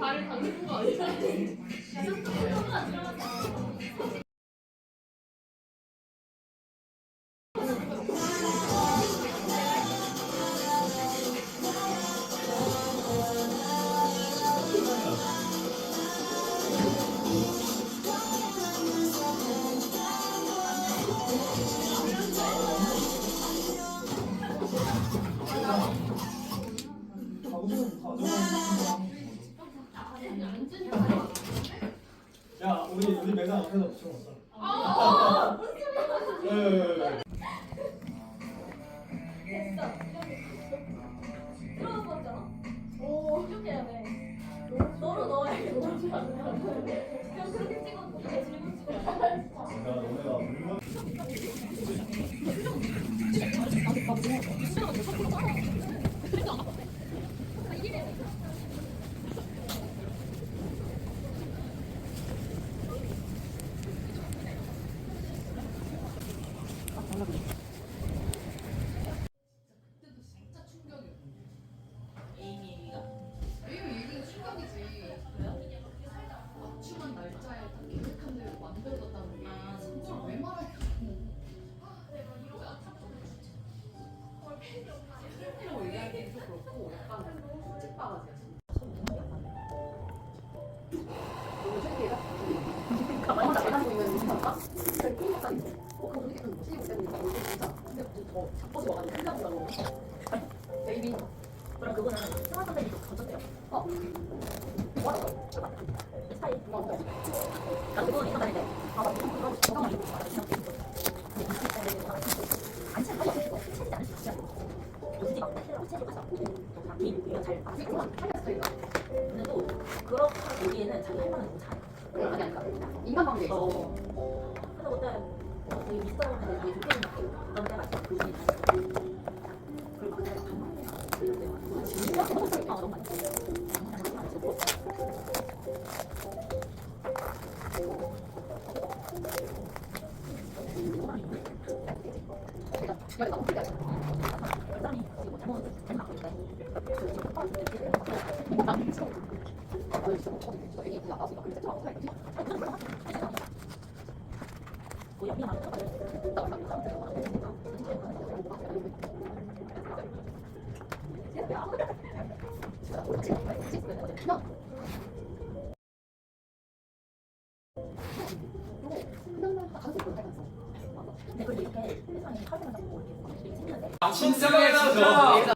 발을 담는 거 아니야? 야, 우리 우리 매장 앞에서 붙여놨어. 예, 예, 예. 야, 너네가 물건 베이비. 그럼 그거는 승환 선생님이 좀 던졌대요. 어. 뭐라고? 스타일. 뭐, 뭐. 나도 그거 입고 다니는데. 아, 맞다. 그거 잠깐만 입고 와. 안 치, 아니, 그거 치지 않을 수 있어. 요즘이 막 치지 마서. 자기 이거 잘 그만 하는 스타일인가? 근데 또 그렇게 보기에는 자기 할 잘해. 그건 아니 아니까 인간관계 어. 근데 그때 어, 되게 미스터한테 되게 좋게 생각해 그런 때가 있어 아? 아 너무 너무 잘못 잘못 갖고 있다. 그 지금 똑바로 이렇게 해야 돼. 나 진짜. 나왔으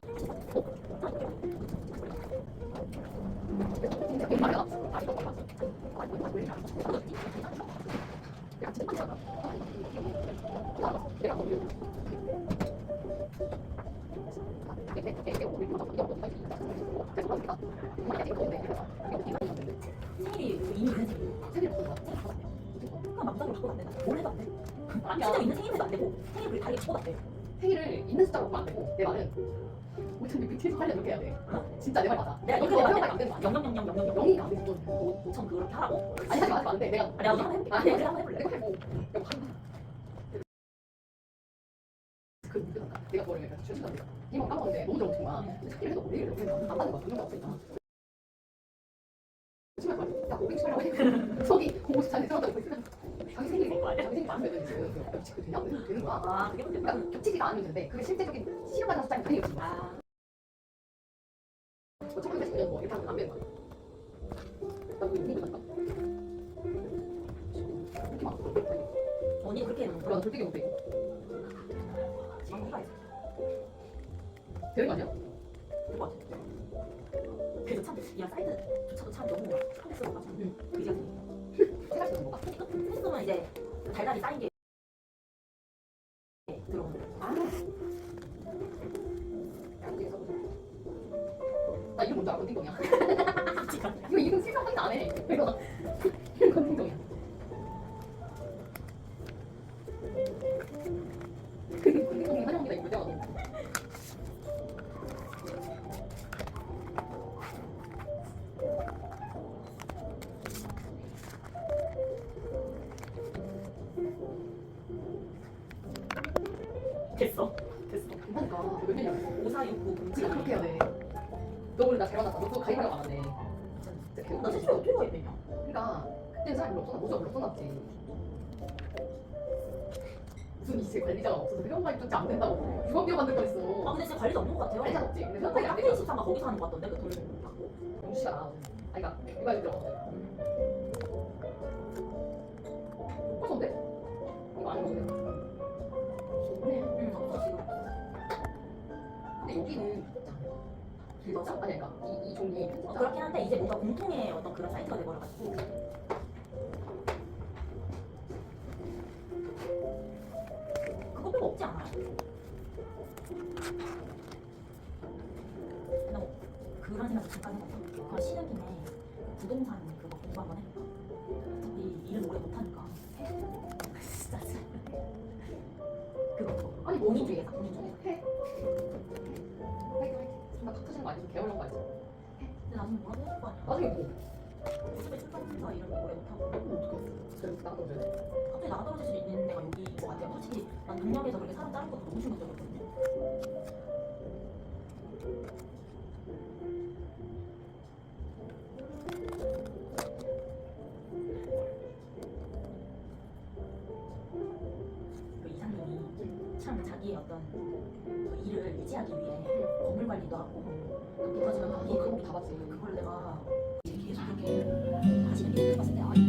진짜. 생일이 이미 있는 생일. 생일. 생일. 그럼 막상으로 바꿔도 안 된다. 뭘 해도 안 돼. 실제로 있는 생일도 안 되고 생일을 다르게 바꿔도 안 돼. 생일을 있는 숫자로 안 되고 내 말은 우선 뷰티에서 하려 이렇게 해야 돼. 진짜 내 말 맞아. 내가 이거 내 내가 말안 되는 거 아니야 영영영영영영. 영이가 안 되는 거뭐 5천 그렇게 하라고? 아니 하지 마 맞는데 내가 아니, 나도 한번 해볼게. 아니 내가 한번 해볼래. 내가 해보 내가 한다 그 느껴졌다 내가 그거를 그래서 주신다 내가 이만 까먹었는데 너무 좋은 친구야. 생일 해도 내일 이렇게 안 받는 거야. 돈이 없으니까. 심할 거야 야 고백 시켜라고 해. 속이 공부 잘해 들어가고 있으면 자기 생일이 그 되는 거야 아, 그게 문제야. 그러니까 겹치지가 않으면 되는데 그게 실제적인 실효가상 숫자는 아니지 아, 뭐첫 번째 뭐 이렇게 하면 안 되는 거야. 이렇게 막. 언니 그렇게 해놓은 그러다 불뜨기 못해. 지금 해봐야지. 되는 거 아니야? 될것 같아. 그래서 참, 야, 사이트조차도 참 너무 컴플렉스로 가서 그지 같은 생각 쓰는 거가. 그러니까 이제 달달이 쌓인 게 들어오는 거야. 아. 나 이름 뭔지 알아? 건딩동이야. 이거 이름 안 해. 이거. 됐어. 됐어. 몇 년이야? 5469 지금 그렇게 해야 돼. 너 오늘 나잘 만났다. 너또 가입하려고 안 하네. 진짜 개웃겨. 나 진짜 어떻게 가입했냐? 그러니까 그때 사람이 별로 없었나? 모자 별로 없었나 보지. 무슨 이제 관리자가 없어서 회원 가입 조차 안 된다고 유언비어 만들 뻔했어. 아 근데 진짜 관리자 없는 것 같아요. 관리자 없지. 근데 회원 가입 안 앞에 되잖아. 집사가 거기서 하는 것 같던데 그돈 받고. 영수씨가 나. 아니 그러니까? 이거 진짜 아니 그러니까 이, 이 종이 어, 그렇긴 한데 이제 뭔가 공통의 어떤 그런 사이트가 돼버려가지고. 그거 빼고 없지 않아요? 나 뭐, 그런 생각 잠깐 해봤어. 그럼 쉬는 김에 부동산 그거 공부 한번 해볼까? 어차피 일을 오래 못하니까. 진짜 그거 그거. 아니 뭐 본인 중에서 본인 중에서. 나 닥터진 거? 개월령 거 아니지? 근데 나중에 해줄 거 아니야? 나중에 뭐? 어차피 출판사 일을 오래 못하고. 그래 나던져야 돼. 갑자기 나가 떨어질 수 있는 데가 여기인 것 같아요. 솔직히 난 능력에서 그렇게 사람 자른 것도 너무 충격적이었거든요. 항상 자기의 어떤 그 일을 유지하기 위해 건물 관리도 하고 그렇게 따지면 거기에 그거 다 봤어요. 그걸 내가 이제 계속 그렇게 하시는 게1 0 0데